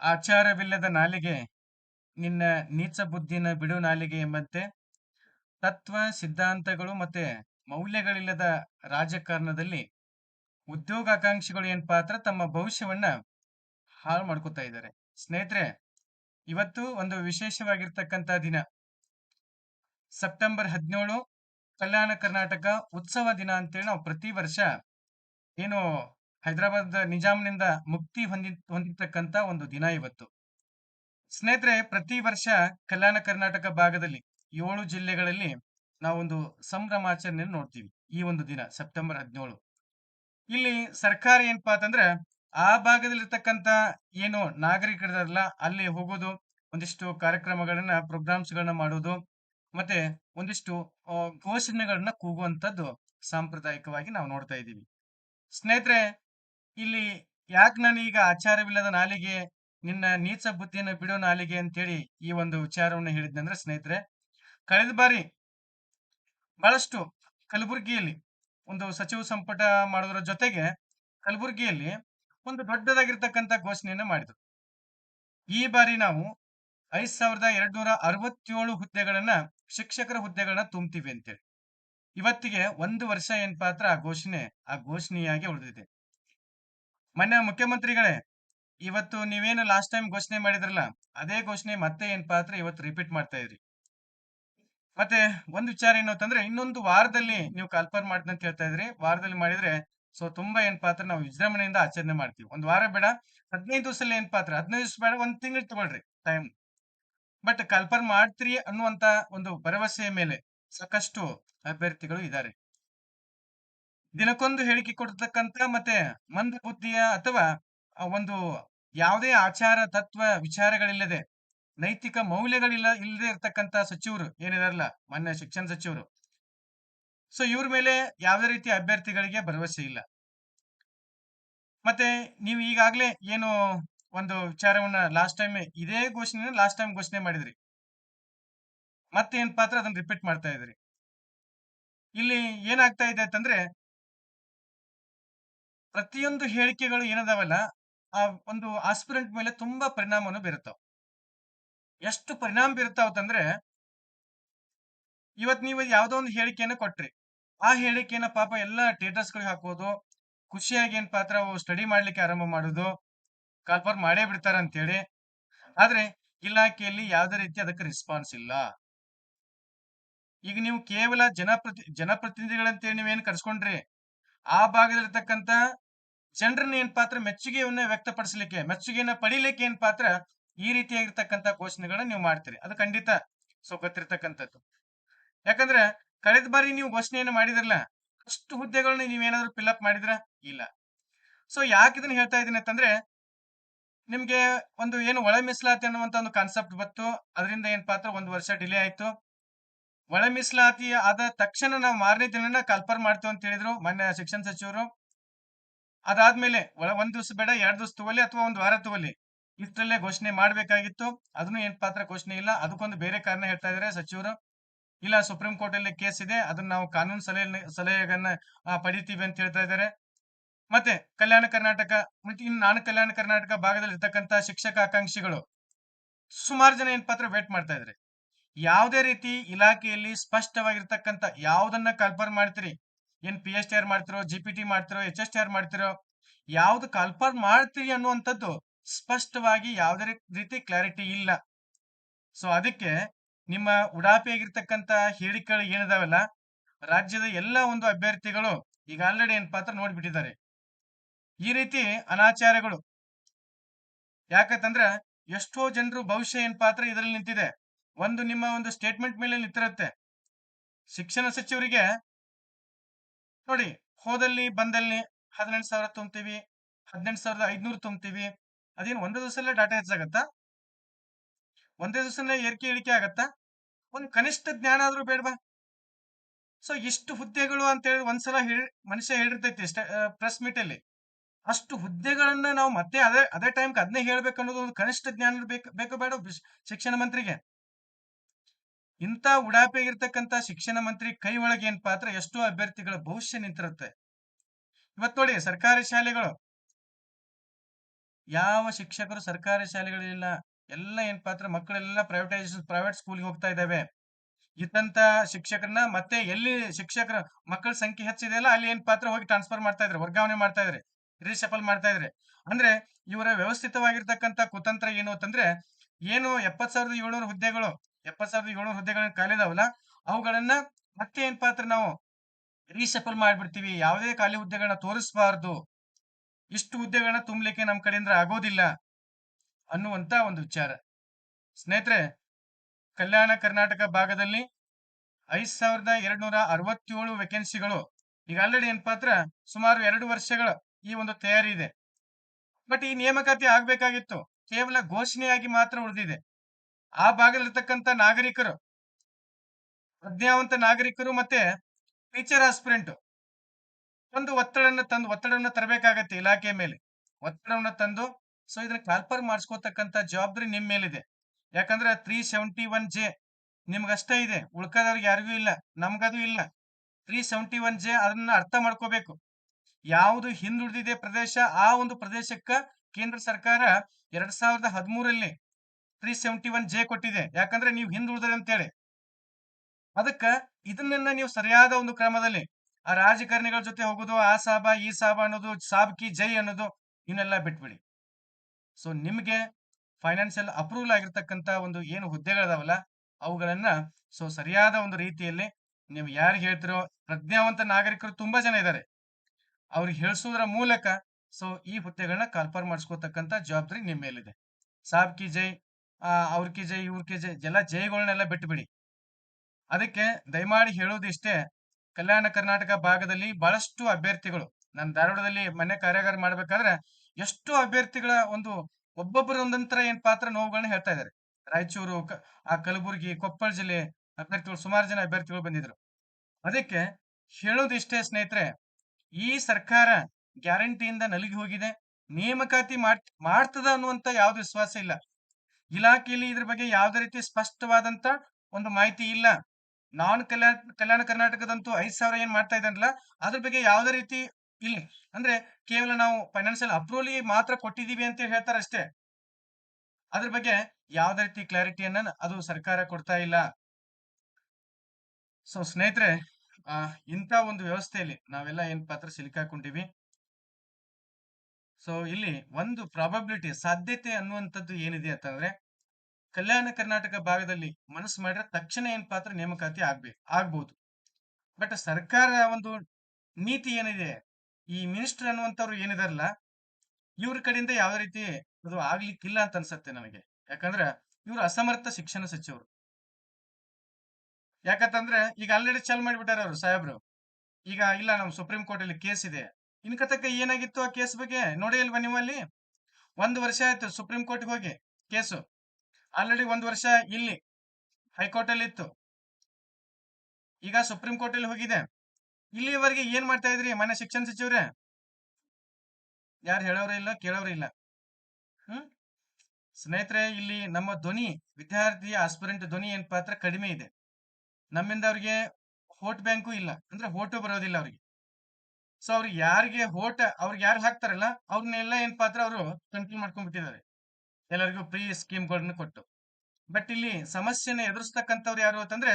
ಆಚಾರವಿಲ್ಲದ ನಾಲಿಗೆ, ನಿನ್ನ ನೀಚ ಬುದ್ಧಿನ ಬಿಡು ನಾಲಿಗೆ ಎಂಬಂತೆ ತತ್ವ, ಸಿದ್ಧಾಂತಗಳು ಮತ್ತೆ ಮೌಲ್ಯಗಳಿಲ್ಲದ ರಾಜಕಾರಣದಲ್ಲಿ ಉದ್ಯೋಗಾಕಾಂಕ್ಷಿಗಳು ಏನಪ್ಪಾ ಅಂದ್ರೆ ತಮ್ಮ ಭವಿಷ್ಯವನ್ನ ಹಾಳು ಮಾಡ್ಕೊತಾ ಇದ್ದಾರೆ. ಸ್ನೇಹಿತರೆ, ಇವತ್ತು ಒಂದು ವಿಶೇಷವಾಗಿರ್ತಕ್ಕಂಥ ದಿನ. ಸೆಪ್ಟೆಂಬರ್ ಹದಿನೇಳು, ಕಲ್ಯಾಣ ಕರ್ನಾಟಕ ಉತ್ಸವ ದಿನ ಅಂತೇಳಿ ನಾವು ಪ್ರತಿ ವರ್ಷ ಏನು ಹೈದರಾಬಾದ್ ನಿಜಾಂನಿಂದ ಮುಕ್ತಿ ಹೊಂದಿ ಹೊಂದಿರ್ತಕ್ಕಂಥ ಒಂದು ದಿನ ಇವತ್ತು. ಸ್ನೇಹಿತರೆ, ಪ್ರತಿ ವರ್ಷ ಕಲ್ಯಾಣ ಕರ್ನಾಟಕ ಭಾಗದಲ್ಲಿ ಏಳು ಜಿಲ್ಲೆಗಳಲ್ಲಿ ನಾವೊಂದು ಸಂಭ್ರಮಾಚರಣೆಯನ್ನು ನೋಡ್ತೀವಿ ಈ ಒಂದು ದಿನ, ಸೆಪ್ಟೆಂಬರ್ ಹದಿನೇಳು. ಇಲ್ಲಿ ಸರ್ಕಾರ ಏನಪ್ಪಾ ಅಂತಂದ್ರೆ ಆ ಭಾಗದಲ್ಲಿರ್ತಕ್ಕಂಥ ಏನು ನಾಗರಿಕರಲ್ಲ ಅಲ್ಲಿ ಹೋಗೋದು, ಒಂದಿಷ್ಟು ಕಾರ್ಯಕ್ರಮಗಳನ್ನ ಪ್ರೋಗ್ರಾಮ್ಸ್ ಗಳನ್ನ ಮಾಡೋದು, ಮತ್ತೆ ಒಂದಿಷ್ಟು ಘೋಷಣೆಗಳನ್ನ ಕೂಗುವಂತದ್ದು ಸಾಂಪ್ರದಾಯಿಕವಾಗಿ ನಾವು ನೋಡ್ತಾ ಇದ್ದೀವಿ. ಸ್ನೇಹಿತರೆ ಇಲ್ಲಿ ಯಾಕೆ ಈಗ ಆಚಾರವಿಲ್ಲದ ನಾಲಿಗೆ, ನಿನ್ನ ನೀಚ ಬುದ್ಧಿಯನ್ನು ಬಿಡೋ ನಾಲಿಗೆ ಅಂತೇಳಿ ಈ ಒಂದು ವಿಚಾರವನ್ನು ಹೇಳಿದ್ನಂದ್ರೆ ಸ್ನೇಹಿತರೆ, ಕಳೆದ ಬಾರಿ ಬಹಳಷ್ಟು ಕಲಬುರಗಿಯಲ್ಲಿ ಒಂದು ಸಚಿವ ಸಂಪುಟ ಮಾಡೋದ್ರ ಜೊತೆಗೆ ಕಲಬುರಗಿಯಲ್ಲಿ ಒಂದು ದೊಡ್ಡದಾಗಿರ್ತಕ್ಕಂಥ ಘೋಷಣೆಯನ್ನು ಮಾಡಿದ್ರು. ಈ ಬಾರಿ ನಾವು ಐದ್ ಸಾವಿರದ ಎರಡ್ ನೂರ ಅರವತ್ತೇಳು ಹುದ್ದೆಗಳನ್ನ, ಶಿಕ್ಷಕರ ಹುದ್ದೆಗಳನ್ನ ತುಂಬ್ತೀವಿ ಅಂತೇಳಿ. ಇವತ್ತಿಗೆ ಒಂದು ವರ್ಷ ಏನ್ ಪಾತ್ರ ಆ ಘೋಷಣೆ, ಆ ಘೋಷಣೆಯಾಗಿ ಉಳಿದಿದೆ. ಮೊನ್ನೆ ಮುಖ್ಯಮಂತ್ರಿಗಳೇ, ಇವತ್ತು ನೀವೇನು ಲಾಸ್ಟ್ ಟೈಮ್ ಘೋಷಣೆ ಮಾಡಿದ್ರಲ್ಲ, ಅದೇ ಘೋಷಣೆ ಮತ್ತೆ ಏನಪ್ಪಾ ಅಂದ್ರೆ ಇವತ್ತು ರಿಪೀಟ್ ಮಾಡ್ತಾ ಇದ್ರಿ? ಮತ್ತೆ ಒಂದು ವಿಚಾರ ಏನು ಅಂತಂದ್ರೆ, ಇನ್ನೊಂದು ವಾರದಲ್ಲಿ ನೀವು ಕಾಲ್ಪರ್ ಮಾಡ್ತೀನಿ ಅಂತ ಹೇಳ್ತಾ ಇದ್ರಿ. ವಾರದಲ್ಲಿ ಮಾಡಿದ್ರೆ ಸೊ ತುಂಬಾ ಏನಪ್ಪಾ ಅಂದ್ರೆ ನಾವು ವಿಜೃಂಭಣೆಯಿಂದ ಆಚರಣೆ ಮಾಡ್ತೀವಿ. ಒಂದ್ ವಾರ ಬೇಡ, ಹದಿನೈದು ದಿವಸದಲ್ಲಿ ಏನಪ್ಪಾ ಅಂದ್ರೆ ಹದಿನೈದು ದಿವಸ ಬೇಡ, ಒಂದ್ ತಿಂಗಳು ತಗೊಳ್ರಿ ಟೈಮ್ ಬಟ್ ಕಲ್ಪರ್ ಮಾಡ್ತೀರಿ ಅನ್ನುವಂತ ಒಂದು ಭರವಸೆಯ ಮೇಲೆ ಸಾಕಷ್ಟು ಅಭ್ಯರ್ಥಿಗಳು ಇದ್ದಾರೆ. ದಿನಕ್ಕೊಂದು ಹೇಳಿಕೆ ಕೊಡ್ತಕ್ಕಂತ ಮತ್ತೆ ಮಂದ ಬುದ್ಧಿಯ ಅಥವಾ ಒಂದು ಯಾವುದೇ ಆಚಾರ, ತತ್ವ, ವಿಚಾರಗಳಿಲ್ಲದೆ, ನೈತಿಕ ಮೌಲ್ಯಗಳಿಲ್ಲ, ಇಲ್ಲದೆ ಇರ್ತಕ್ಕಂತ ಸಚಿವರು ಏನಿದಾರಲ್ಲ, ಮಾನ್ಯ ಶಿಕ್ಷಣ ಸಚಿವರು. ಸೊ ಇವ್ರ ಮೇಲೆ ಯಾವುದೇ ರೀತಿಯ ಅಭ್ಯರ್ಥಿಗಳಿಗೆ ಭರವಸೆ ಇಲ್ಲ. ಮತ್ತೆ ನೀವು ಈಗಾಗಲೇ ಏನು ಒಂದು ವಿಚಾರವನ್ನ ಲಾಸ್ಟ್ ಟೈಮ್ ಇದೇ ಘೋಷಣೆ ಲಾಸ್ಟ್ ಟೈಮ್ ಘೋಷಣೆ ಮಾಡಿದ್ರಿ. ಮತ್ತೆ ಏನ್ ಪಾತ್ರ ಅದನ್ನ ರಿಪೀಟ್ ಮಾಡ್ತಾ ಇದ್ರಿ. ಇಲ್ಲಿ ಏನಾಗ್ತಾ ಇದೆ ಅಂತಂದ್ರೆ ಪ್ರತಿಯೊಂದು ಹೇಳಿಕೆಗಳು ಏನದಾವಲ್ಲ, ಆ ಒಂದು ಆಸ್ಪಿರೆಂಟ್ ಮೇಲೆ ತುಂಬಾ ಪರಿಣಾಮವನ್ನು ಬೀರುತ್ತಾವ. ಎಷ್ಟು ಪರಿಣಾಮ ಬೀರ್ತಾವ ಅಂತಂದ್ರೆ, ಇವತ್ ನೀವು ಯಾವ್ದೋ ಒಂದು ಹೇಳಿಕೆಯನ್ನು ಕೊಟ್ರಿ. ಆ ಹೇಳಿಕೆಯನ್ನ ಪಾಪ ಎಲ್ಲ ಟೇಟರ್ಸ್ ಗಳಿಗೆ ಹಾಕೋದು, ಖುಷಿಯಾಗಿ ಏನ್ ಪಾತ್ರ ಸ್ಟಡಿ ಮಾಡ್ಲಿಕ್ಕೆ ಆರಂಭ ಮಾಡೋದು ಕಾಲ್ಪರ್ ಮಾಡೇ ಬಿಡ್ತಾರ ಅಂತೇಳಿ. ಆದ್ರೆ, ಇಲಾಖೆಯಲ್ಲಿ ಯಾವುದೇ ರೀತಿ ಅದಕ್ಕೆ ರೆಸ್ಪಾನ್ಸ್ ಇಲ್ಲ. ಈಗ ನೀವು ಕೇವಲ ಜನಪ್ರತಿ, ಜನಪ್ರತಿನಿಧಿಗಳಂತೇಳಿ ನೀವೇನು ಕರ್ಸ್ಕೊಂಡ್ರಿ? ಆ ಭಾಗದಲ್ಲಿರ್ತಕ್ಕಂಥ ಜನರನ್ನ ಏನ್ ಪಾತ್ರ, ಮೆಚ್ಚುಗೆಯನ್ನ ವ್ಯಕ್ತಪಡಿಸಲಿಕ್ಕೆ, ಮೆಚ್ಚುಗೆಯನ್ನ ಪಡಿಲಿಕ್ಕೆ ಏನ್ ಪಾತ್ರ ಈ ರೀತಿಯಾಗಿರ್ತಕ್ಕಂತ ಘೋಷಣೆಗಳನ್ನ ನೀವು ಮಾಡ್ತೀರಿ. ಅದು ಖಂಡಿತ ಸೊ ಗೊತ್ತಿರ್ತಕ್ಕಂಥದ್ದು. ಯಾಕಂದ್ರೆ ಕಳೆದ ಬಾರಿ ನೀವು ಘೋಷಣೆಯನ್ನು ಮಾಡಿದ್ರಲ್ಲ, ಅಷ್ಟು ಹುದ್ದೆಗಳನ್ನ ನೀವೇನಾದ್ರೂ ಫಿಲ್ಅಪ್ ಮಾಡಿದ್ರ? ಇಲ್ಲ. ಸೊ ಯಾಕೆ ಇದನ್ನ ಹೇಳ್ತಾ ಇದ್ದೀನಿ ಅಂತಂದ್ರೆ, ನಿಮ್ಗೆ ಒಂದು ಏನು ಒಳ ಮೀಸಲಾತಿ ಅನ್ನುವಂತ ಒಂದು ಕಾನ್ಸೆಪ್ಟ್ ಬಂತು. ಅದರಿಂದ ಏನ್ ಪಾತ್ರ? ಒಂದು ವರ್ಷ ಡಿಲೇ ಆಯ್ತು. ಒಳ ಮೀಸಲಾತಿ ಆದ ತಕ್ಷಣ ನಾವು ಮಾರನೇ ದಿನನ ಕಲ್ಪರ್ ಮಾಡ್ತೇವೆ ಅಂತ ಹೇಳಿದ್ರು ಮೊನ್ನೆ ಶಿಕ್ಷಣ ಸಚಿವರು. ಅದಾದ್ಮೇಲೆ ಒಳ ಒಂದ್ ದಿವಸ ಬೇಡ, ಎರಡ್ ದಿವಸ ತಗೊಳ್ಳಿ ಅಥವಾ ಒಂದ್ ವಾರ ತಗೊಳ್ಳಿ. ಇಷ್ಟರಲ್ಲೇ ಘೋಷಣೆ ಮಾಡ್ಬೇಕಾಗಿತ್ತು. ಅದನ್ನು ಏನ್ ಪಾತ್ರ ಘೋಷಣೆ ಇಲ್ಲ. ಅದಕ್ಕೊಂದು ಬೇರೆ ಕಾರಣ ಹೇಳ್ತಾ ಇದಾರೆ ಸಚಿವರು. ಇಲ್ಲ, ಸುಪ್ರೀಂ ಕೋರ್ಟ್ ಅಲ್ಲಿ ಕೇಸ್ ಇದೆ. ಅದನ್ನ ನಾವು ಕಾನೂನು ಸಲಹೆ ಸಲಹೆಗಳನ್ನ ಪಡಿತೀವಿ ಅಂತ ಹೇಳ್ತಾ ಇದ್ದಾರೆ ಮತ್ತೆ ಕಲ್ಯಾಣ ಕರ್ನಾಟಕ, ಮತ್ತೆ ಇನ್ನು ನಾನು ಕಲ್ಯಾಣ ಕರ್ನಾಟಕ ಭಾಗದಲ್ಲಿ ಇರ್ತಕ್ಕಂತ ಶಿಕ್ಷಕ ಆಕಾಂಕ್ಷಿಗಳು ಸುಮಾರು ಜನ ಏನ್ ಪಾತ್ರ ವೇಟ್ ಮಾಡ್ತಾ ಇದ್ದಾರೆ ಯಾವುದೇ ರೀತಿ ಇಲಾಖೆಯಲ್ಲಿ ಸ್ಪಷ್ಟವಾಗಿರ್ತಕ್ಕಂಥ ಯಾವ್ದನ್ನ ಕಲ್ಪರ್ ಮಾಡ್ತೀರಿ? ಏನ್ ಪಿ ಎಚ್ ಟಿ ಆರ್ ಮಾಡ್ತಿರೋ ಜಿ ಪಿ ಟಿ ಮಾಡ್ತಿರೋ ಎಚ್ ಎಸ್ ಟಿ ಆರ್ ಮಾಡ್ತಿರೋ, ಯಾವ್ದು ಕಲ್ಪರ್ ಮಾಡ್ತೀರಿ ಅನ್ನುವಂಥದ್ದು ಸ್ಪಷ್ಟವಾಗಿ ಯಾವುದೇ ರೀತಿ ಕ್ಲಾರಿಟಿ ಇಲ್ಲ. ಸೊ ಅದಕ್ಕೆ ನಿಮ್ಮ ಉಡಾಪಿಯಾಗಿರ್ತಕ್ಕಂಥ ಹೇಳಿಕೆಗಳು ಏನಿದಾವಲ್ಲ, ರಾಜ್ಯದ ಎಲ್ಲ ಒಂದು ಅಭ್ಯರ್ಥಿಗಳು ಈಗ ಆಲ್ರೆಡಿ ಏನ್ ಪಾತ್ರ ನೋಡ್ಬಿಟ್ಟಿದ್ದಾರೆ. ಈ ರೀತಿ ಅನಾಚಾರಗಳು. ಯಾಕಂತಂದ್ರೆ ಎಷ್ಟೋ ಜನರು ಭವಿಷ್ಯ ಏನ್ ಪಾತ್ರ ಇದರಲ್ಲಿ ನಿಂತಿದೆ. ಒಂದು ನಿಮ್ಮ ಒಂದು ಸ್ಟೇಟ್ಮೆಂಟ್ ಮೇಲೆ ನಿಂತಿರುತ್ತೆ ಶಿಕ್ಷಣ ಸಚಿವರಿಗೆ ನೋಡಿ, ಹೋದಲ್ಲಿ, ಬಂದಲ್ಲಿ ಹದಿನೆಂಟು ಸಾವಿರ ತುಂಬ್ತೀವಿ, ಹದಿನೆಂಟು ಸಾವಿರದ ಐದ್ನೂರು ತುಂಬ್ತೀವಿ, ಅದೇನು ಒಂದೇ ದಿವಸಲ್ಲೇ ಡಾಟಾ ಹೆಚ್ಚಾಗತ್ತಾ? ಒಂದೇ ದಿವಸನೇ ಏರಿಕೆ, ಇಳಿಕೆ ಆಗತ್ತಾ? ಒಂದು ಕನಿಷ್ಠ ಜ್ಞಾನ ಆದ್ರೂ ಬೇಡವಾ? ಸೊ ಇಷ್ಟು ಹುದ್ದೆಗಳು ಅಂತ ಹೇಳಿ ಒಂದ್ಸಲ ಹೇಳಿ, ಮನುಷ್ಯ ಹೇಳಿರ್ತೈತಿ ಪ್ರೆಸ್ ಮೀಟ್ ಅಲ್ಲಿ. ಅಷ್ಟು ಹುದ್ದೆಗಳನ್ನ ನಾವು ಮತ್ತೆ ಅದೇ ಅದೇ ಟೈಮ್ ಅದನ್ನೇ ಹೇಳ್ಬೇಕನ್ನೋದು ಒಂದು ಕನಿಷ್ಠ ಜ್ಞಾನ ಬೇಕು ಬೇಕು ಬೇಡ ಶಿಕ್ಷಣ ಮಂತ್ರಿಗೆ. ಇಂಥ ಉಡಾಪಿಯಾಗಿರ್ತಕ್ಕಂಥ ಶಿಕ್ಷಣ ಮಂತ್ರಿ ಕೈ ಒಳಗೆ ಏನ್ ಪಾತ್ರ? ಎಷ್ಟೋ ಅಭ್ಯರ್ಥಿಗಳ ಭವಿಷ್ಯ ನಿಂತಿರುತ್ತೆ. ಇವತ್ ನೋಡಿ ಸರ್ಕಾರಿ ಶಾಲೆಗಳು. ಯಾವ ಶಿಕ್ಷಕರು ಸರ್ಕಾರಿ ಶಾಲೆಗಳಿಲ್ಲ, ಎಲ್ಲ ಏನ್ ಪಾತ್ರ? ಮಕ್ಕಳೆಲ್ಲ ಪ್ರೈವೇಟೈಸೇಷನ್ ಪ್ರೈವೇಟ್ ಸ್ಕೂಲ್ಗೆ ಹೋಗ್ತಾ ಇದ್ದಾವೆ. ಇದ್ದಂತ ಶಿಕ್ಷಕರನ್ನ ಮತ್ತೆ ಎಲ್ಲಿ ಶಿಕ್ಷಕರ ಮಕ್ಕಳ ಸಂಖ್ಯೆ ಹೆಚ್ಚಿದೆಯಲ್ಲ, ಅಲ್ಲಿ ಏನ್ ಪಾತ್ರ ಹೋಗಿ ಟ್ರಾನ್ಸ್ಫರ್ ಮಾಡ್ತಾ ಇದ್ರೆ, ವರ್ಗಾವಣೆ ಮಾಡ್ತಾ ಇದ್ರೆ ರೀಶಫಲ್ ಮಾಡ್ತಾ ಇದ್ರೆ. ಅಂದ್ರೆ ಇವರ ವ್ಯವಸ್ಥಿತವಾಗಿರ್ತಕ್ಕಂಥ ಕುತಂತ್ರ ಏನು ಅಂತಂದ್ರೆ, ಏನು ಎಪ್ಪತ್ ಸಾವಿರದ ಏಳ್ನೂರು ಹುದ್ದೆಗಳು ಎಪ್ಪತ್ ಸಾವಿರದ ಏಳು ಹುದ್ದೆಗಳನ್ನ ಖಾಲಿದಾವಲ್ಲ ಅವುಗಳನ್ನ ಮತ್ತೆ ಏನ್ ಪಾತ್ರ ನಾವು ರೀಸಫಲ್ ಮಾಡಿಬಿಡ್ತೀವಿ. ಯಾವುದೇ ಖಾಲಿ ಹುದ್ದೆಗಳನ್ನ ತೋರಿಸಬಾರ್ದು. ಇಷ್ಟು ಹುದ್ದೆಗಳನ್ನ ತುಂಬಲಿಕ್ಕೆ ನಮ್ಮ ಕಡೆಯಿಂದ ಆಗೋದಿಲ್ಲ ಅನ್ನುವಂತ ಒಂದು ವಿಚಾರ. ಸ್ನೇಹಿತರೆ, ಕಲ್ಯಾಣ ಕರ್ನಾಟಕ ಭಾಗದಲ್ಲಿ ಐದ್ ಸಾವಿರದ ಎರಡ್ನೂರ ಅರವತ್ತೇಳು ವೇಕೆನ್ಸಿಗಳು ಈಗ ಆಲ್ರೆಡಿ ಏನಪ್ಪಾ ಪಾತ್ರ? ಸುಮಾರು ಎರಡು ವರ್ಷಗಳ ಈ ಒಂದು ತಯಾರಿ ಇದೆ. ಬಟ್ ಈ ನೇಮಕಾತಿ ಆಗ್ಬೇಕಾಗಿತ್ತು. ಕೇವಲ ಘೋಷಣೆಯಾಗಿ ಮಾತ್ರ ಉಳಿದಿದೆ. ಆ ಭಾಗದಲ್ಲಿರ್ತಕ್ಕಂಥ ನಾಗರಿಕರು ಪ್ರಜ್ಞಾವಂತ ನಾಗರಿಕರು ಮತ್ತೆ ಟೀಚರ್ ಆಸ್ಪಿರೆಂಟ್ ಒಂದು ಒತ್ತಡವನ್ನು ತಂದು, ಒತ್ತಡವನ್ನು ತರಬೇಕಾಗತ್ತೆ ಇಲಾಖೆ ಮೇಲೆ. ಒತ್ತಡವನ್ನು ತಂದು ಸೊ ಇದನ್ನ ಕಾಲ್ಪರ್ ಮಾಡಿಸ್ಕೋತಕ್ಕಂತ ಜವಾಬ್ದಾರಿ ನಿಮ್ ಮೇಲಿದೆ. ಯಾಕಂದ್ರೆ ತ್ರೀ ಸೆವೆಂಟಿ ಒನ್ ಜೆ ನಿಮ್ಗಷ್ಟೇ ಇದೆ. ಉಳ್ಕದವ್ರಿಗೆ ಯಾರಿಗೂ ಇಲ್ಲ. ನಮ್ಗದು ಇಲ್ಲ. ತ್ರೀ ಸೆವೆಂಟಿ ಒನ್ ಜೆ ಅದನ್ನ ಅರ್ಥ ಮಾಡ್ಕೋಬೇಕು. ಯಾವುದು ಹಿಂದುಳಿದಿದೆ ಪ್ರದೇಶ, ಆ ಒಂದು ಪ್ರದೇಶಕ್ಕ ಕೇಂದ್ರ ಸರ್ಕಾರ ಎರಡ್ ಸಾವಿರದ ಹದಿಮೂರಲ್ಲಿ ತ್ರೀ ಸೆವೆಂಟಿ ಒನ್ ಜೆ ಕೊಟ್ಟಿದೆ. ಯಾಕಂದ್ರೆ ನೀವು ಹಿಂದುಳಿದ್ರೆ ಅಂತೇಳಿ. ಅದಕ್ಕ ಇದನ್ನ ನೀವು ಸರಿಯಾದ ಒಂದು ಕ್ರಮದಲ್ಲಿ ಆ ರಾಜಕಾರಣಿಗಳ ಜೊತೆ ಹೋಗೋದು, ಆ ಸಾಬ, ಈ ಸಾಬ ಅನ್ನೋದು, ಸಾಬ್ ಕಿ ಜೈ ಅನ್ನೋದು ಇನ್ನೆಲ್ಲ ಬಿಟ್ಬಿಡಿ. ಸೊ ನಿಮ್ಗೆ ಫೈನಾನ್ಷಿಯಲ್ ಅಪ್ರೂವಲ್ ಆಗಿರ್ತಕ್ಕಂತ ಒಂದು ಏನು ಹುದ್ದೆಗಳಿದಾವಲ್ಲ, ಅವುಗಳನ್ನ ಸೊ ಸರಿಯಾದ ಒಂದು ರೀತಿಯಲ್ಲಿ ನೀವು ಯಾರಿಗೆ ಹೇಳ್ತಿರೋ ಪ್ರಜ್ಞಾವಂತ ನಾಗರಿಕರು ತುಂಬಾ ಜನ ಇದ್ದಾರೆ ಅವ್ರಿಗೆ ಹೇಳಿಸೋದ್ರ ಮೂಲಕ ಸೊ ಈ ಹುದ್ದೆಗಳನ್ನ ಕಾಲ್ಪರ್ ಮಾಡಿಸ್ಕೋತಕ್ಕಂತ ಜವಾಬ್ದಾರಿ ನಿಮ್ಮ ಮೇಲಿದೆ. ಸಾಬ್ ಕಿ ಜೈ ಅವ್ರ ಕಿ ಜೈ, ಇವ್ರ ಕಿ ಜೈ, ಎಲ್ಲ ಜೈಗಳನ್ನೆಲ್ಲ ಬಿಟ್ಟುಬಿಡಿ ಅದಕ್ಕೆ ದಯಮಾಡಿ ಹೇಳೋದಿಷ್ಟೇ ಕಲ್ಯಾಣ ಕರ್ನಾಟಕ ಭಾಗದಲ್ಲಿ ಬಹಳಷ್ಟು ಅಭ್ಯರ್ಥಿಗಳು, ನಾನು ಧಾರವಾಡದಲ್ಲಿ ಮನೆ ಕಾರ್ಯಾಗಾರ ಮಾಡ್ಬೇಕಾದ್ರೆ ಎಷ್ಟು ಅಭ್ಯರ್ಥಿಗಳ ಒಂದು ಒಬ್ಬೊಬ್ಬರ ಒಂದೊಂದರ ಏನ್ ಪಾತ್ರ ನೋವುಗಳನ್ನ ಹೇಳ್ತಾ ಇದ್ದಾರೆ ರಾಯಚೂರು ಆ ಕಲಬುರಗಿ, ಕೊಪ್ಪಳ ಜಿಲ್ಲೆ ಅಭ್ಯರ್ಥಿಗಳು, ಸುಮಾರು ಜನ ಅಭ್ಯರ್ಥಿಗಳು ಬಂದಿದ್ರು. ಅದಕ್ಕೆ ಹೇಳೋದಿಷ್ಟೇ ಸ್ನೇಹಿತರೆ, ಈ ಸರ್ಕಾರ ಗ್ಯಾರಂಟಿಯಿಂದ ನಲಗಿ ಹೋಗಿದೆ, ನೇಮಕಾತಿ ಮಾಡ್, ಮಾಡ್ತದ ಅನ್ನುವಂತ ಯಾವ್ದು ವಿಶ್ವಾಸ ಇಲ್ಲ. ಇಲಾಖೆಯಲ್ಲಿ ಇದ್ರ ಬಗ್ಗೆ ಯಾವುದೇ ರೀತಿ ಸ್ಪಷ್ಟವಾದಂತ ಒಂದು ಮಾಹಿತಿ ಇಲ್ಲ. ನಾನ್ ಕಲ್ಯಾಣ ಕಲ್ಯಾಣ ಕರ್ನಾಟಕದಂತೂ ಐದ್ ಸಾವಿರ ಏನ್ ಮಾಡ್ತಾ ಇದ್ದಾರಲ್ಲ ಅದ್ರ ಬಗ್ಗೆ ಯಾವುದೇ ರೀತಿ ಇಲ್ಲ. ಅಂದ್ರೆ ಕೇವಲ ನಾವು ಫೈನಾನ್ಸಿಯಲ್ ಅಪ್ರೂವಲ್ ಮಾತ್ರ ಕೊಟ್ಟಿದೀವಿ ಅಂತ ಹೇಳ್ತಾರೆ ಅಷ್ಟೇ. ಅದ್ರ ಬಗ್ಗೆ ಯಾವ್ದೇ ರೀತಿ ಕ್ಲಾರಿಟಿಯನ್ನ ಅದು ಸರ್ಕಾರ ಕೊಡ್ತಾ ಇಲ್ಲ. ಸೊ ಸ್ನೇಹಿತರೆ ಇಂಥ ಒಂದು ವ್ಯವಸ್ಥೆಯಲ್ಲಿ ನಾವೆಲ್ಲ ಏನ್ ಪಾತ್ರ ಸಿಲುಕಾಕೊಂಡಿವಿ? ಸೊ ಇಲ್ಲಿ ಒಂದು ಪ್ರಾಬಬಿಲಿಟಿ ಸಾಧ್ಯತೆ ಅನ್ನುವಂಥದ್ದು ಏನಿದೆ ಅಂತಂದ್ರೆ, ಕಲ್ಯಾಣ ಕರ್ನಾಟಕ ಭಾಗದಲ್ಲಿ ಮನಸ್ಸು ಮಾಡಿದ್ರೆ ತಕ್ಷಣ ಏನ್ ಪಾತ್ರ ನೇಮಕಾತಿ ಆಗ್ಬೇಕು ಆಗ್ಬಹುದು ಬಟ್ ಸರ್ಕಾರ ಒಂದು ನೀತಿ ಏನಿದೆ, ಈ ಮಿನಿಸ್ಟರ್ ಅನ್ನುವಂಥವ್ರು ಏನಿದಾರಲ್ಲ, ಇವ್ರ ಕಡೆಯಿಂದ ಯಾವ ರೀತಿ ಅದು ಆಗ್ಲಿಕ್ಕಿಲ್ಲ ಅಂತ ಅನ್ಸತ್ತೆ ನನಗೆ. ಯಾಕಂದ್ರೆ ಇವ್ರು ಅಸಮರ್ಥ ಶಿಕ್ಷಣ ಸಚಿವರು. ಯಾಕಂತಂದ್ರೆ ಈಗ ಆಲ್ರೆಡಿ ಚಾಲ್ ಮಾಡಿಬಿಟ್ಟಾರ ಅವರು ಸಾಹೇಬ್ರು. ಈಗ ಇಲ್ಲ, ನಮ್ ಸುಪ್ರೀಂ ಕೋರ್ಟ್ ಅಲ್ಲಿ ಕೇಸ್ ಇದೆ. ಇನ್ಕತಕ್ಕ ಏನಾಗಿತ್ತು ಆ ಕೇಸ್ ಬಗ್ಗೆ? ನೋಡಿ ಇಲ್ವಾ ನಿಮ್ಮಲ್ಲಿ? ಒಂದು ವರ್ಷ ಆಯ್ತು ಸುಪ್ರೀಂ ಕೋರ್ಟ್ಗೆ ಹೋಗಿ ಕೇಸು. ಆಲ್ರೆಡಿ ಒಂದು ವರ್ಷ ಇಲ್ಲಿ ಹೈಕೋರ್ಟ್ ಅಲ್ಲಿ ಇತ್ತು ಈಗ ಸುಪ್ರೀಂ ಕೋರ್ಟ್ ಅಲ್ಲಿ ಹೋಗಿದೆ. ಇಲ್ಲಿವರೆಗೆ ಏನ್ ಮಾಡ್ತಾ ಇದ್ರಿ ಮನೆ ಶಿಕ್ಷಣ ಸಚಿವರೇ? ಯಾರು ಹೇಳೋರು ಇಲ್ಲ, ಕೇಳೋರು ಇಲ್ಲ. ಹ್ಮ್? ಸ್ನೇಹಿತರೆ, ಇಲ್ಲಿ ನಮ್ಮ ಧ್ವನಿ ವಿದ್ಯಾರ್ಥಿ ಆಸ್ಪಿರೆಂಟ್ ಧ್ವನಿ ಏನ್ ಪಾತ್ರ ಕಡಿಮೆ ಇದೆ. ನಮ್ಮಿಂದ ಅವ್ರಿಗೆ ವೋಟ್ ಬ್ಯಾಂಕು ಇಲ್ಲ. ಅಂದ್ರೆ ವೋಟು ಬರೋದಿಲ್ಲ ಅವ್ರಿಗೆ. ಸೊ ಅವ್ರು ಯಾರಿಗೆ ಓಟ್ ಅವ್ರಿಗೆ ಯಾರು ಹಾಕ್ತಾರಲ್ಲ ಅವ್ರನ್ನೆಲ್ಲ ಏನ್ ಪಾತ್ರ ಅವರು ಕಂಟ್ರೋಲ್ ಮಾಡ್ಕೊಂಡ್ಬಿಟ್ಟಿದ್ದಾರೆ ಎಲ್ಲರಿಗೂ ಫ್ರೀ ಸ್ಕೀಮ್ಗಳನ್ನು ಕೊಟ್ಟು. ಬಟ್ ಇಲ್ಲಿ ಸಮಸ್ಯೆನ ಎದುರಿಸ್ತಕ್ಕಂಥವ್ರು ಯಾರು ಅಂತಂದ್ರೆ,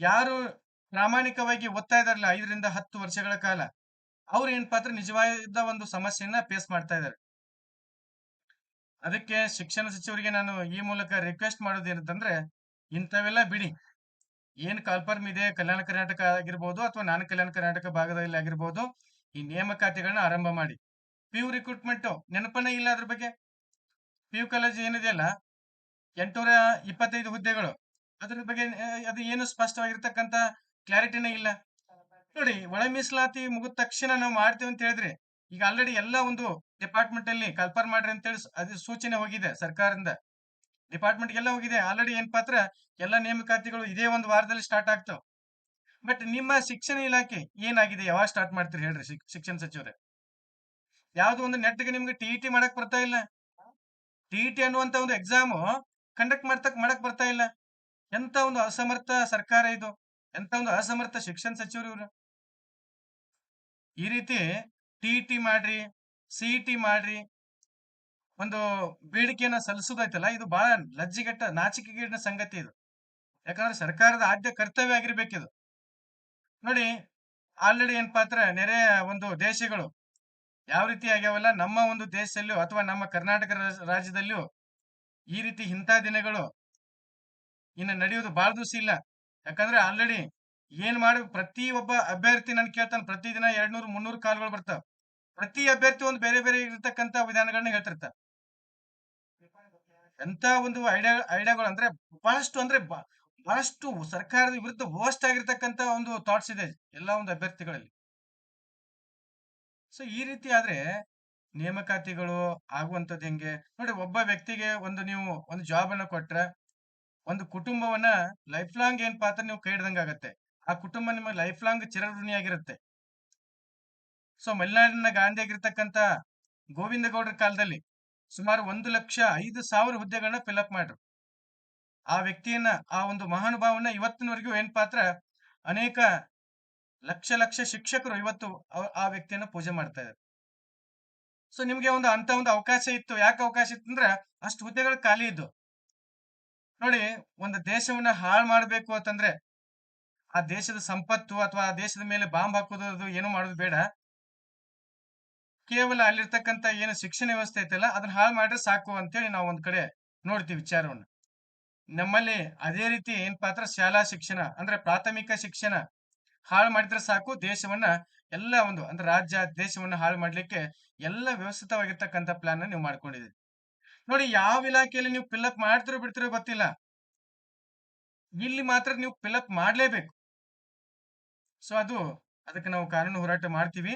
ಯಾರು ಪ್ರಾಮಾಣಿಕವಾಗಿ ಓದ್ತಾ ಇದಾರಲ್ಲ ಐದರಿಂದ ಹತ್ತು ವರ್ಷಗಳ ಕಾಲ, ಅವ್ರು ಏನ್ ಪಾತ್ರ ನಿಜವಾದ ಒಂದು ಸಮಸ್ಯೆಯನ್ನ ಫೇಸ್ ಮಾಡ್ತಾ ಇದ್ದಾರೆ. ಅದಕ್ಕೆ ಶಿಕ್ಷಣ ಸಚಿವರಿಗೆ ನಾನು ಈ ಮೂಲಕ ರಿಕ್ವೆಸ್ಟ್ ಮಾಡೋದೇನಂತಂದ್ರೆ, ಇಂಥವೆಲ್ಲ ಬಿಡಿ. ಏನ್ ಕಾಲ್ಫರ್ಮ್ ಇದೆ? ಕಲ್ಯಾಣ ಕರ್ನಾಟಕ ಆಗಿರ್ಬೋದು ಅಥವಾ ನಾನ್ ಕಲ್ಯಾಣ ಕರ್ನಾಟಕ ಭಾಗದಲ್ಲಿ ಆಗಿರ್ಬೋದು, ಈ ನೇಮಕಾತಿಗಳನ್ನ ಆರಂಭ ಮಾಡಿ. ಪಿ ಯು ರಿಕ್ರೂಟ್ಮೆಂಟ್ ನೆನಪನೇ ಇಲ್ಲ ಅದ್ರ ಬಗ್ಗೆ? ಪಿ ಯು ಕಾಲೇಜ್ ಏನಿದೆಯಲ್ಲ ಎಂಟುನೂರ ಇಪ್ಪತ್ತೈದು ಹುದ್ದೆಗಳು. ಅದ್ರ ಬಗ್ಗೆ ಅದು ಏನು ಸ್ಪಷ್ಟವಾಗಿರ್ತಕ್ಕಂತ ಕ್ಲಾರಿಟಿನೇ ಇಲ್ಲ. ನೋಡಿ, ಒಳ ಮೀಸಲಾತಿ ಮುಗಿದ ತಕ್ಷಣ ನಾವು ಮಾಡ್ತೇವೆ ಅಂತ ಹೇಳಿದ್ರೆ, ಈಗ ಆಲ್ರೆಡಿ ಎಲ್ಲ ಒಂದು ಡಿಪಾರ್ಟ್ಮೆಂಟ್ ಅಲ್ಲಿ ಕಲ್ಪರ್ ಮಾಡ್ರಿ ಅಂತ ಹೇಳಿ ಅದು ಸೂಚನೆ ಹೋಗಿದೆ ಸರ್ಕಾರದಿಂದ. ಡಿಪಾರ್ಟ್ಮೆಂಟ್ ಎಲ್ಲ ಹೋಗಿದೆ. ಆಲ್ರೆಡಿ ಏನ್ ಪಾತ್ರ? ಎಲ್ಲ ನೇಮಕಾತಿಗಳು ಇದೇ ಒಂದು ವಾರದಲ್ಲಿ ಸ್ಟಾರ್ಟ್ ಆಗ್ತಾವ ಬಟ್ ನಿಮ್ಮ ಶಿಕ್ಷಣ ಇಲಾಖೆ ಏನಾಗಿದೆ? ಯಾವಾಗ ಸ್ಟಾರ್ಟ್ ಮಾಡ್ತೀರಿ ಹೇಳ್ರಿ ಶಿಕ್ಷಣ ಸಚಿವರೇ? ಯಾವ್ದು ಒಂದು ನೆಟ್ಗೆ ನಿಮ್ಗೆ ಟಿ ಟಿ ಮಾಡಕ್ ಬರ್ತಾ ಇಲ್ಲ. ಟಿ ಟಿ ಅನ್ನುವಂತ ಒಂದು ಎಕ್ಸಾಮು ಕಂಡಕ್ಟ್ ಮಾಡ್ತಕ್, ಮಾಡಕ್ ಬರ್ತಾ ಇಲ್ಲ. ಎಂತ ಒಂದು ಅಸಮರ್ಥ ಸರ್ಕಾರ ಇದು? ಎಂತ ಒಂದು ಅಸಮರ್ಥ ಶಿಕ್ಷಣ ಸಚಿವರು ಇವರು? ಈ ರೀತಿ ಟಿ ಟಿ ಮಾಡ್ರಿ ಸಿ ಟಿ ಮಾಡ್ರಿ ಒಂದು ಬೇಡಿಕೆಯನ್ನ ಸಲ್ಲಿಸುವುದೈತಲ್ಲ ಇದು ಬಹಳ ಲಜ್ಜಿಗೆಟ್ಟ, ನಾಚಿಕೆಗೇಡಿನ ಸಂಗತಿ ಇದು. ಯಾಕಂದ್ರೆ ಸರ್ಕಾರದ ಆದ್ಯ ಕರ್ತವ್ಯ ಆಗಿರ್ಬೇಕಿದು. ನೋಡಿ ಆಲ್ರೆಡಿ ಏನಪ್ಪಾ ಅಂದ್ರೆ ನೆರೆ ಒಂದು ದೇಶಗಳು ಯಾವ ರೀತಿ ಆಗ್ಯಾವಲ್ಲ, ನಮ್ಮ ಒಂದು ದೇಶದಲ್ಲೂ ಅಥವಾ ನಮ್ಮ ಕರ್ನಾಟಕ ರಾಜ್ಯದಲ್ಲಿಯೂ ರಾಜ್ಯದಲ್ಲೂ ಈ ರೀತಿ ಇಂಥ ದಿನಗಳು ಇನ್ನು ನಡೆಯುವುದು ಬಹಳ ದಿವಸ ಇಲ್ಲ. ಯಾಕಂದ್ರೆ ಆಲ್ರೆಡಿ ಏನ್ ಮಾಡಿ, ಪ್ರತಿ ಒಬ್ಬ ಅಭ್ಯರ್ಥಿ ನನ್ ಕೇಳ್ತಾನೆ ಪ್ರತಿದಿನ ಎರಡ್ ನೂರು ಮುನ್ನೂರು ಕಾಲ್ಗಳು ಬರ್ತಾವ. ಪ್ರತಿ ಅಭ್ಯರ್ಥಿ ಒಂದು ಬೇರೆ ಬೇರೆ ಇರತಕ್ಕಂತ ವಿಧಾನಗಳನ್ನ ಹೇಳ್ತಿರ್ತಾರೆ ಎಂತ ಒಂದು ಐಡಿಯಾ ಐಡಿಯಾಗಳು ಅಂದ್ರೆ ಬಹಳಷ್ಟು ಅಂದ್ರೆ ಬಹಳಷ್ಟು ಸರ್ಕಾರದ ವಿರುದ್ಧ ಹೋಸ್ಟ್ ಆಗಿರ್ತಕ್ಕಂತ ಒಂದು ಥಾಟ್ಸ್ ಇದೆ ಎಲ್ಲಾ ಒಂದು ಅಭ್ಯರ್ಥಿಗಳಲ್ಲಿ. ಸೊ ಈ ರೀತಿ ಆದ್ರೆ ನೇಮಕಾತಿಗಳು ಆಗುವಂತದ್ದು ಹೆಂಗೆ? ನೋಡಿ, ಒಬ್ಬ ವ್ಯಕ್ತಿಗೆ ಒಂದು ನೀವು ಒಂದು ಜಾಬ್ ಅನ್ನ ಕೊಟ್ರೆ, ಒಂದು ಕುಟುಂಬವನ್ನ ಲೈಫ್ ಲಾಂಗ್ ಏನ್ ಪಾತ್ರ ನೀವು ಕೈ ಆಗತ್ತೆ. ಆ ಕುಟುಂಬ ನಿಮ್ಮ ಲೈಫ್ ಲಾಂಗ್ ಚಿರಋಣಿಯಾಗಿರುತ್ತೆ ಸೊ ಮಲೆನಾಡಿನ ಗಾಂಧಿ ಆಗಿರ್ತಕ್ಕಂತ ಗೋವಿಂದ ಗೌಡರ ಕಾಲದಲ್ಲಿ ಸುಮಾರು ಒಂದು ಲಕ್ಷ ಐದು ಸಾವಿರ ಹುದ್ದೆಗಳನ್ನ ಫಿಲ್ಅಪ್ ಮಾಡ್ರು. ಆ ವ್ಯಕ್ತಿಯನ್ನ, ಆ ಒಂದು ಮಹಾನುಭಾವನ ಇವತ್ತಿನವರೆಗೂ ಏನ್ ಪಾತ್ರ? ಅನೇಕ ಲಕ್ಷ ಲಕ್ಷ ಶಿಕ್ಷಕರು ಇವತ್ತು ಆ ವ್ಯಕ್ತಿಯನ್ನ ಪೂಜೆ ಮಾಡ್ತಾ ಇದ್ದಾರೆ ಸೊ ನಿಮ್ಗೆ ಒಂದು ಅಂತ ಒಂದು ಅವಕಾಶ ಇತ್ತು. ಯಾಕೆ ಅವಕಾಶ ಇತ್ತು ಅಂದ್ರೆ, ಅಷ್ಟು ಹುದ್ದೆಗಳು ಖಾಲಿ ಇದ್ದು ನೋಡಿ, ಒಂದು ದೇಶವನ್ನ ಹಾಳು ಮಾಡಬೇಕು ಅಂತಂದ್ರೆ, ಆ ದೇಶದ ಸಂಪತ್ತು ಅಥವಾ ಆ ದೇಶದ ಮೇಲೆ ಬಾಂಬ್ ಹಾಕೋದು ಅದು ಏನು ಮಾಡೋದು ಬೇಡ. ಕೇವಲ ಅಲ್ಲಿರ್ತಕ್ಕಂಥ ಏನು ಶಿಕ್ಷಣ ವ್ಯವಸ್ಥೆ ಐತಲ್ಲ, ಅದನ್ನ ಹಾಳು ಮಾಡಿದ್ರೆ ಸಾಕು ಅಂತೇಳಿ ನಾವು ಒಂದ್ ಕಡೆ ನೋಡ್ತೀವಿ ವಿಚಾರವನ್ನು. ನಮ್ಮಲ್ಲಿ ಅದೇ ರೀತಿ ಏನ್ ಪಾತ್ರ ಶಾಲಾ ಶಿಕ್ಷಣ ಅಂದ್ರೆ ಪ್ರಾಥಮಿಕ ಶಿಕ್ಷಣ ಹಾಳು ಮಾಡಿದ್ರೆ ಸಾಕು, ದೇಶವನ್ನ ಎಲ್ಲ ಒಂದು ಅಂದ್ರೆ ರಾಜ್ಯ ದೇಶವನ್ನ ಹಾಳು ಮಾಡ್ಲಿಕ್ಕೆ ಎಲ್ಲ ವ್ಯವಸ್ಥಿತವಾಗಿರ್ತಕ್ಕಂಥ ಪ್ಲಾನ್ ನೀವು ಮಾಡ್ಕೊಂಡಿದ್ದೀರಿ. ನೋಡಿ ಯಾವ ಇಲಾಖೆಯಲ್ಲಿ ನೀವು ಫಿಲ್ಅಪ್ ಮಾಡ್ತಿರೋ ಬಿಡ್ತಿರೋ ಗೊತ್ತಿಲ್ಲ. ಇಲ್ಲಿ ಮಾತ್ರ ನೀವು ಫಿಲ್ಅಪ್ ಮಾಡ್ಲೇಬೇಕು. ಸೊ ಅದು, ಅದಕ್ಕೆ ನಾವು ಕಾನೂನು ಹೋರಾಟ ಮಾಡ್ತೀವಿ.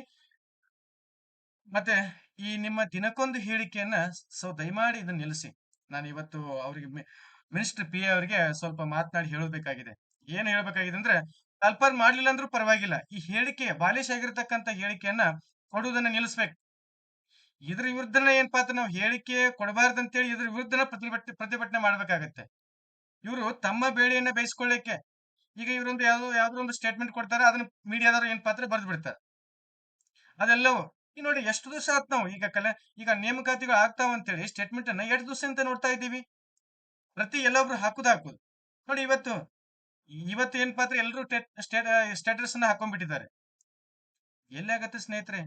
ಮತ್ತೆ ಈ ನಿಮ್ಮ ದಿನಕ್ಕೊಂದು ಹೇಳಿಕೆಯನ್ನ ಸೊ ದಯಮಾಡಿ ಇದನ್ನ ನಿಲ್ಲಿಸಿ. ನಾನು ಇವತ್ತು ಅವರಿಗೆ ಮಿನಿಸ್ಟರ್ ಪಿ ಅವರಿಗೆ ಸ್ವಲ್ಪ ಮಾತನಾಡಿ ಹೇಳಬೇಕಾಗಿದೆ. ಏನು ಹೇಳ್ಬೇಕಾಗಿದೆ ಅಂದ್ರೆ, ತಲ್ಪರ್ ಮಾಡ್ಲಿಲ್ಲ ಅಂದ್ರೂ ಪರವಾಗಿಲ್ಲ. ಈ ಹೇಳಿಕೆ ಬಾಲಿಶ್ ಆಗಿರ್ತಕ್ಕಂಥ ಹೇಳಿಕೆಯನ್ನ ಕೊಡುವುದನ್ನ ನಿಲ್ಲಿಸ್ಬೇಕು. ಇದ್ರ ವಿರುದ್ಧನ ಏನಪ್ಪಾ ಅಂತ ನಾವು ಹೇಳಿಕೆ ಕೊಡಬಾರ್ದಂತೇಳಿ ಇದ್ರ ವಿರುದ್ಧನ ಪ್ರತಿಭಟನೆ ಪ್ರತಿಭಟನೆ ಮಾಡ್ಬೇಕಾಗತ್ತೆ. ಇವರು ತಮ್ಮ ಬೇಳೆಯನ್ನ ಬೇಯಿಸ್ಕೊಳ್ಳಿಕ್ಕೆ. ಈಗ ಇವರೊಂದು ಯಾವುದೋ, ಯಾವ್ದೋ ಒಂದು ಸ್ಟೇಟ್ಮೆಂಟ್ ಕೊಡ್ತಾರೆ, ಅದನ್ನ ಮೀಡಿಯಾದವರು ಏನ್ ಪಾತ್ರ? ಬರ್ದು ಅದೆಲ್ಲವೂ ಈ ನೋಡಿ ಎಷ್ಟು ದಿವಸ ಆತ್ ನಾವು? ಈಗ ಕಲೆ, ಈಗ ನೇಮಕಾತಿಗಳು ಸ್ಟೇಟ್ಮೆಂಟ್ ಅನ್ನ ಎರಡು ದಿವಸ ಅಂತ ನೋಡ್ತಾ ಇದ್ದೀವಿ. ಪ್ರತಿ ಎಲ್ಲೊಬ್ರು ಹಾಕುದ ಹಾಕುದು. ನೋಡಿ ಇವತ್ತು ಇವತ್ತು ಏನ್ ಪಾತ್ರ ಎಲ್ಲರೂ ಸ್ಟೇಟಸ್ ಅನ್ನ ಹಾಕೊಂಡ್ಬಿಟ್ಟಿದ್ದಾರೆ. ಎಲ್ಲಿ ಆಗತ್ತೆ ಸ್ನೇಹಿತರೆ?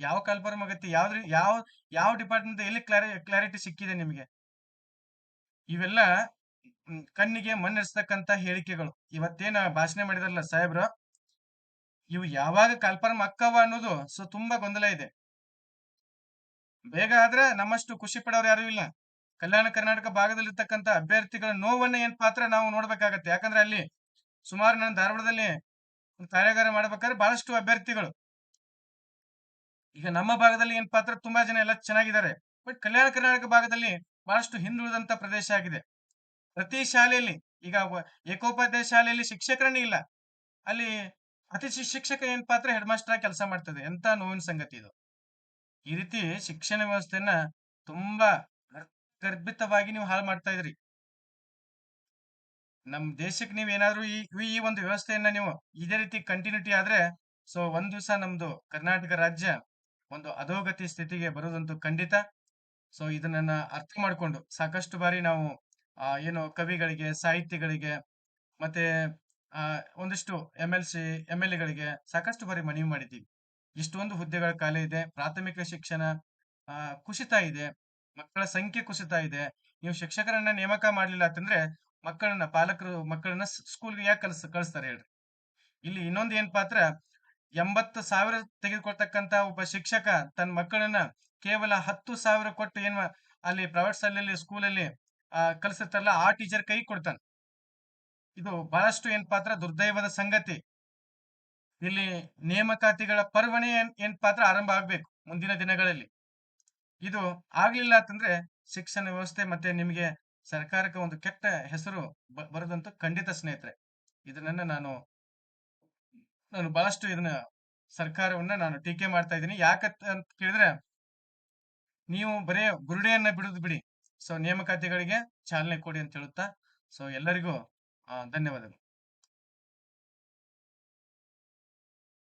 ಯಾವ ಕಲ್ಪರ್ಮ್ ಆಗತ್ತೆ? ಯಾವ್ದ್ರಿ ಯಾವ ಯಾವ ಡಿಪಾರ್ಟ್ಮೆಂಟ್ ಎಲ್ಲಿ ಕ್ಲಾರಿ ಕ್ಲಾರಿಟಿ ಸಿಕ್ಕಿದೆ ನಿಮಗೆ? ಇವೆಲ್ಲ ಕಣ್ಣಿಗೆ ಮಣ್ಣೆರ್ಸ್ತಕ್ಕಂತ ಹೇಳಿಕೆಗಳು. ಇವತ್ತೇನ ಭಾಷಣ ಮಾಡಿದಾರಲ್ಲ ಸಾಹೇಬ್ರು? ಇವು ಯಾವಾಗ ಕಲ್ಪರ್ಮ್ ಅಕ್ಕವ ಅನ್ನೋದು ಸೊ ತುಂಬಾ ಗೊಂದಲ ಇದೆ. ಬೇಗ ಆದ್ರೆ ನಮ್ಮಷ್ಟು ಖುಷಿ ಪಡೋರು ಯಾರು ಇಲ್ಲ. ಕಲ್ಯಾಣ ಕರ್ನಾಟಕ ಭಾಗದಲ್ಲಿರ್ತಕ್ಕಂಥ ಅಭ್ಯರ್ಥಿಗಳ ನೋವನ್ನ ಏನ್ ಪಾತ್ರ ನಾವು ನೋಡ್ಬೇಕಾಗತ್ತೆ. ಯಾಕಂದ್ರೆ ಅಲ್ಲಿ ಸುಮಾರು ನಾನು ಧಾರವಾಡದಲ್ಲಿ ಕಾರ್ಯಾಗಾರ ಮಾಡ್ಬೇಕಾದ್ರೆ ಬಹಳಷ್ಟು ಅಭ್ಯರ್ಥಿಗಳು. ಈಗ ನಮ್ಮ ಭಾಗದಲ್ಲಿ ಏನ್ ಪಾತ್ರ ತುಂಬಾ ಜನ ಎಲ್ಲ ಚೆನ್ನಾಗಿದ್ದಾರೆ. ಬಟ್ ಕಲ್ಯಾಣ ಕರ್ನಾಟಕ ಭಾಗದಲ್ಲಿ ಬಹಳಷ್ಟು ಹಿಂದುಳಿದಂತ ಪ್ರದೇಶ ಆಗಿದೆ. ಪ್ರತಿ ಶಾಲೆಯಲ್ಲಿ ಈಗ ಏಕೋಪಾಧ್ಯಾಯ ಶಾಲೆಯಲ್ಲಿ ಶಿಕ್ಷಕರನ್ನೇ ಇಲ್ಲ. ಅಲ್ಲಿ ಅತಿಥಿ ಶಿಕ್ಷಕ ಏನ್ ಪಾತ್ರ ಹೆಡ್ ಮಾಸ್ಟರ್ ಕೆಲಸ ಮಾಡ್ತದೆ? ಎಂತ ನೋವಿನ ಸಂಗತಿ ಇದು? ಈ ರೀತಿ ಶಿಕ್ಷಣ ವ್ಯವಸ್ಥೆಯನ್ನ ತುಂಬಾ ಗರ್ಭಿತವಾಗಿ ನೀವು ಹಾಳು ಮಾಡ್ತಾ ಇದ್ರಿ. ನಮ್ ದೇಶಕ್ಕೆ ನೀವ್ ಏನಾದ್ರು ಈ ಈ ಒಂದು ವ್ಯವಸ್ಥೆಯನ್ನ ನೀವು ಇದೇ ರೀತಿ ಕಂಟಿನ್ಯೂಟಿ ಆದ್ರೆ, ಸೊ ಒಂದ್ ದಿವಸ ನಮ್ದು ಕರ್ನಾಟಕ ರಾಜ್ಯ ಒಂದು ಅಧೋಗತಿ ಸ್ಥಿತಿಗೆ ಬರೋದಂತೂ ಖಂಡಿತ. ಸೊ ಇದನ್ನ ಅರ್ಥ ಮಾಡ್ಕೊಂಡು ಸಾಕಷ್ಟು ಬಾರಿ ನಾವು ಏನು ಕವಿಗಳಿಗೆ ಸಾಹಿತಿಗಳಿಗೆ ಮತ್ತೆ ಒಂದಿಷ್ಟು M L C M L ಎಗಳಿಗೆ ಸಾಕಷ್ಟು ಬಾರಿ ಮನವಿ ಮಾಡಿದ್ದೀವಿ. ಇಷ್ಟೊಂದು ಹುದ್ದೆಗಳ ಖಾಲಿ ಇದೆ, ಪ್ರಾಥಮಿಕ ಶಿಕ್ಷಣ ಕುಸಿತ ಇದೆ, ಮಕ್ಕಳ ಸಂಖ್ಯೆ ಕುಸಿತ ಇದೆ. ನೀವು ಶಿಕ್ಷಕರನ್ನ ನೇಮಕ ಮಾಡಲಿಲ್ಲ ಅಂತಂದ್ರೆ ಮಕ್ಕಳನ್ನ, ಪಾಲಕರು, ಮಕ್ಕಳನ್ನ ಸ್ಕೂಲ್ಗೆ ಯಾಕೆ ಕಲ್ಸ್ ಕಳಿಸ್ತಾರೆ ಹೇಳ್ರಿ. ಇಲ್ಲಿ ಇನ್ನೊಂದು ಏನ್ ಪಾತ್ರ, ಎಂಬತ್ತು ಸಾವಿರ ತೆಗೆದುಕೊಳ್ತಕ್ಕಂತ ಒಬ್ಬ ಶಿಕ್ಷಕ ತನ್ನ ಮಕ್ಕಳನ್ನ ಕೇವಲ ಹತ್ತು ಸಾವಿರ ಕೊಟ್ಟು ಏನ್ ಅಲ್ಲಿ ಪ್ರೈವೇಟ್ ಶಾಲೆಯಲ್ಲಿ ಸ್ಕೂಲಲ್ಲಿ ಆ ಕಲಿಸುತ್ತಾರಲ್ಲ ಆ ಟೀಚರ್ ಕೈ ಕೊಡ್ತಾನೆ. ಇದು ಬಹಳಷ್ಟು ಏನ್ ಪಾತ್ರ ದುರ್ದೈವದ ಸಂಗತಿ. ಇಲ್ಲಿ ನೇಮಕಾತಿಗಳ ಪರ್ವಣೆ ಏನ್ ಏನ್ ಪಾತ್ರ ಆರಂಭ ಆಗ್ಬೇಕು ಮುಂದಿನ ದಿನಗಳಲ್ಲಿ. ಇದು ಆಗ್ಲಿಲ್ಲ ಅಂತಂದ್ರೆ ಶಿಕ್ಷಣ ವ್ಯವಸ್ಥೆ ಮತ್ತೆ ನಿಮಗೆ ಸರ್ಕಾರಕ್ಕೆ ಒಂದು ಕೆಟ್ಟ ಹೆಸರು ಬರದಂತೂ ಖಂಡಿತ ಸ್ನೇಹಿತರೆ. ಇದನ್ನ ನಾನು ನಾನು ಬಹಳಷ್ಟು ಇದನ್ನ ಸರ್ಕಾರವನ್ನ ನಾನು ಟೀಕೆ ಮಾಡ್ತಾ ಇದ್ದೀನಿ. ಯಾಕಂತ ಕೇಳಿದ್ರೆ ನೀವು ಬರೇ ಗುರುಡೆಯನ್ನ ಬಿಡುದು ಬಿಡಿ. ಸೊ ನೇಮಕಾತಿಗಳಿಗೆ ಚಾಲನೆ ಕೊಡಿ ಅಂತ ಹೇಳುತ್ತಾ. ಸೊ ಎಲ್ಲರಿಗೂ ಆ, ಧನ್ಯವಾದಗಳು